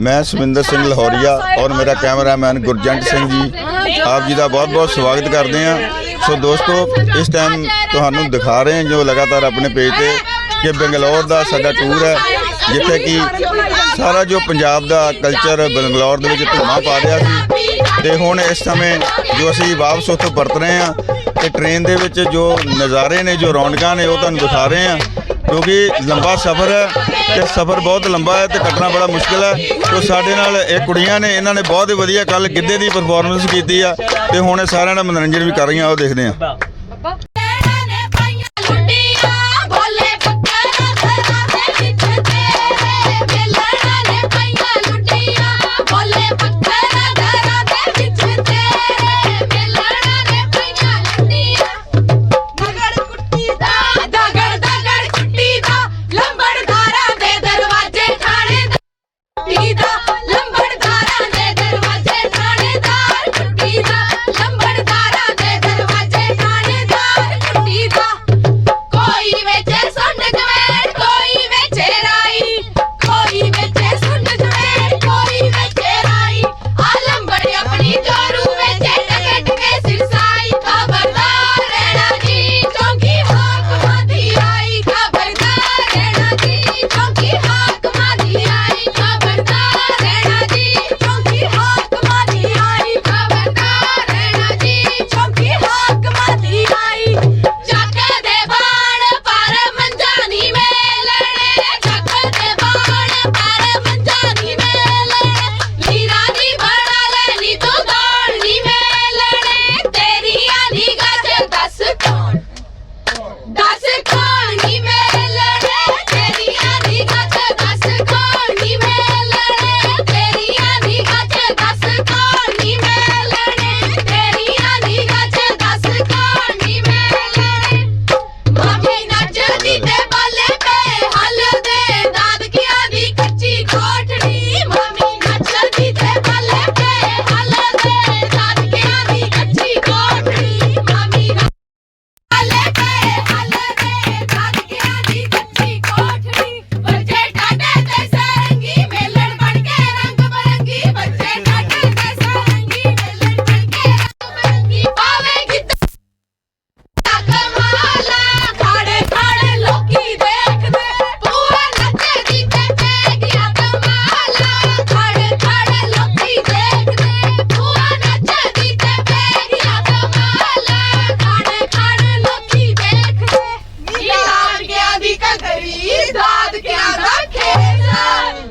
ਮੈਂ ਸੁਮਿੰਦਰ ਸਿੰਘ ਲਾਹੌਰੀਆ ਔਰ ਮੇਰਾ ਕੈਮਰਾਮੈਨ ਗੁਰਜੰਟ ਸਿੰਘ ਜੀ। ਆਪ ਜੀ ਦਾ ਬਹੁਤ-ਬਹੁਤ ਸਵਾਗਤ ਕਰਦੇ ਹਾਂ। ਸੋ ਦੋਸਤੋ, ਇਸ ਟਾਈਮ ਤੁਹਾਨੂੰ ਦਿਖਾ ਰਹੇ ਹਾਂ ਜੋ ਲਗਾਤਾਰ ਆਪਣੇ ਪੇਜ ਤੇ ਕਿ ਬੰਗਲੌਰ ਦਾ ਸਾਡਾ ਟੂਰ ਹੈ, ਜਿੱਥੇ ਕਿ ਸਾਰਾ ਜੋ ਪੰਜਾਬ ਦਾ ਕਲਚਰ ਬੰਗਲੌਰ ਦੇ ਵਿੱਚ ਧੂਮਾ ਪਾ ਰਿਹਾ ਸੀ। ਤੇ ਹੁਣ ਇਸ ਸਮੇਂ ਜੋ ਅਸੀਂ ਵਾਪਸ ਉੱਥੋਂ ਪਰਤ ਰਹੇ ਹਾਂ, ਤੇ ਟ੍ਰੇਨ ਦੇ ਵਿੱਚ ਜੋ ਨਜ਼ਾਰੇ ਨੇ, ਜੋ ਰੌਣਕਾਂ ਨੇ, ਉਹ ਤੁਹਾਨੂੰ ਦਿਖਾ ਰਹੇ ਹਾਂ। ਕਿਉਂਕਿ ਲੰਬਾ ਸਫ਼ਰ ਹੈ ਤੇ ਸਫ਼ਰ ਬਹੁਤ ਲੰਬਾ ਹੈ ਤੇ ਕੱਟਣਾ ਬੜਾ ਮੁਸ਼ਕਲ ਹੈ। ਤੋ ਸਾਡੇ ਨਾਲ ਇਹ ਕੁੜੀਆਂ ਨੇ, ਇਹਨਾਂ ਨੇ ਬਹੁਤ ਵਧੀਆ ਕੱਲ ਗਿੱਧੇ ਦੀ ਪਰਫਾਰਮੈਂਸ ਕੀਤੀ ਆ ਤੇ ਹੁਣ ਇਹ ਸਾਰਿਆਂ ਦਾ ਮਨੋਰੰਜਨ ਵੀ ਕਰ ਰਹੀਆਂ ਉਹ ਦੇਖਦੇ ਆ ਕਰੀ ਦਾਦ ਕਿਆ ਦਾ ਖੇਤ